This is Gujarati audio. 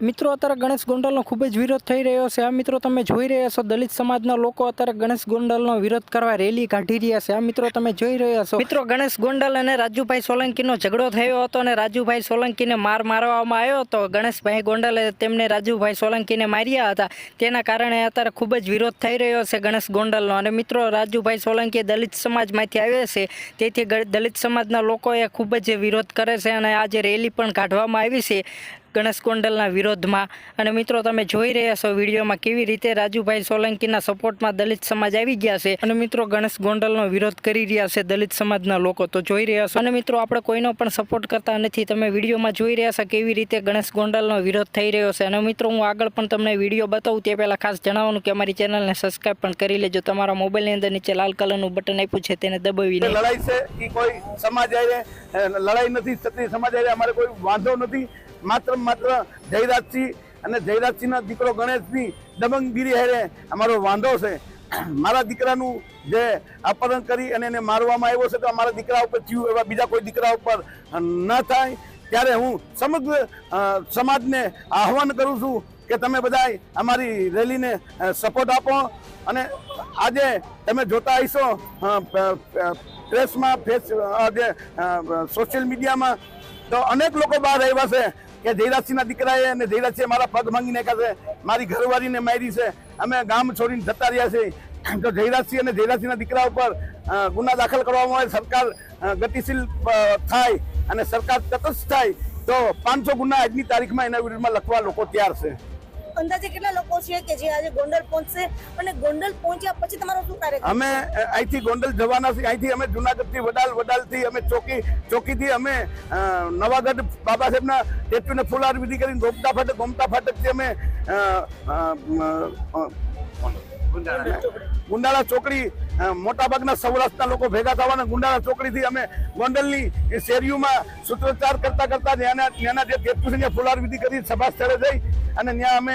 મિત્રો, અત્યારે ગણેશ ગોંડલનો ખૂબ જ વિરોધ થઈ રહ્યો છે. આ મિત્રો, તમે જોઈ રહ્યા છો, દલિત સમાજના લોકો અત્યારે ગણેશ ગોંડલનો વિરોધ કરવા રેલી કાઢી રહ્યા છે. આ મિત્રો, તમે જોઈ રહ્યા છો. મિત્રો, ગણેશ ગોંડલ અને રાજુભાઈ સોલંકીનો ઝઘડો થયો હતો અને રાજુભાઈ સોલંકીને માર મારવામાં આવ્યો હતો. ગણેશભાઈ ગોંડલે તેમને રાજુભાઈ સોલંકીને માર્યા હતા. તેના કારણે અત્યારે ખૂબ જ વિરોધ થઈ રહ્યો છે ગણેશ ગોંડલનો. અને મિત્રો, રાજુભાઈ સોલંકી દલિત સમાજમાંથી આવે છે. તેથી દલિત સમાજના લોકોએ ખૂબ જ વિરોધ કરે છે અને આજે રેલી પણ કાઢવામાં આવી છે. ગણેશ ગોંડલના વિરોધમાં. અને મિત્રો, તમે જોઈ રહ્યા છો વિડીયોમાં કેવી રીતે રાજુભાઈ સોલંકીના સપોર્ટમાં દલિત સમાજ આવી ગયા છે. અને મિત્રો ગણેશ ગોંડલનો વિરોધ કરી રહ્યા છે દલિત સમાજના લોકો. તો જોઈ રહ્યા છો. અને મિત્રો, આપણે કોઈનો પણ સપોર્ટ કરતા નથી. તમે વિડીયોમાં જોઈ રહ્યા છો કેવી રીતે ગણેશ ગોંડલનો વિરોધ થઈ રહ્યો છે. અને મિત્રો, હું આગળ પણ તમને વીડિયો બતાવું. તે પહેલાં ખાસ જણાવવાનું કે અમારી ચેનલને સબસ્ક્રાઈબ પણ કરી લેજો. તમારા મોબાઈલની અંદર નીચે લાલ કલરનું બટન આપ્યું છે, તેને દબાવીને. લડાઈ છે કે કોઈ સમાજ લડાઈ નથી ક્ષત્રિય સમાજ અમારે કોઈ વાંધો નથી. માત્ર માત્ર જયરાજસિંહ અને જયરાજસિંહના દીકરો ગણેશની દબંગગીરી હેરે અમારો વાંધો છે. મારા દીકરાનું જે અપહરણ કરી અને એને મારવામાં આવ્યો છે, તો અમારા દીકરા ઉપર થયું, એવા બીજા કોઈ દીકરા ઉપર ન થાય. ત્યારે હું સમગ્ર સમાજને આહવાન કરું છું કે તમે બધા અમારી રેલીને સપોર્ટ આપો અને આજે તમે જોતા પ- પ્રેસમાં, ફેસ આજે સોશિયલ મીડિયામાં તો અનેક લોકો બહાર આવ્યા છે. કે જયરાજસિંહના દીકરાએ અને જયરાજસિંહે મારા પગ ભાંગી નાખ્યા છે, મારી ઘરવાળીને મારી છે. અમે ગામ છોડીને જતા રહ્યા છે તો જયરાજસિંહ અને જયરાજસિંહના દીકરા ઉપર ગુના દાખલ કરવામાં આવે, સરકાર ગતિશીલ થાય અને સરકાર તટસ્થ થાય, તો પાંચસો ગુના આજની તારીખમાં એના વિરુદ્ધમાં લખવા લોકો તૈયાર છે. અંદાજે કેટલા લોકો છે કે જે આજે ગોંડલ પહોંચશે? અને ગોંડલ પહોંચ્યા પછી તમારો શું કાર્યક્રમ? અમે અહીંથી ગોંડલ જવાના છીએ. અહીંથી અમે જુનાગઢથી વડાલ વડાલથી અમે ચોકી ચોકીથી અમે નવાગઢ બાબા સાહેબના સ્ટેચ્યુને ફુલાર વિધિ કરીને ગોમતા ફાટક ગોમતા ફાટકથી અમે ગુંડાળા. ચોકડી મોટા મોટાભાગના સૌરાષ્ટ્રના લોકો ભેગા થવાના. ગુંડાળા ચોકડીથી અમે ગોંડલની એ શેરીઓમાં સૂત્રોચ્ચાર કરતા કરતા ત્યાંના ત્યાંના જે છે ફુલાર વિધિ કરી સભા સ્થળે જઈ અને ત્યાં અમે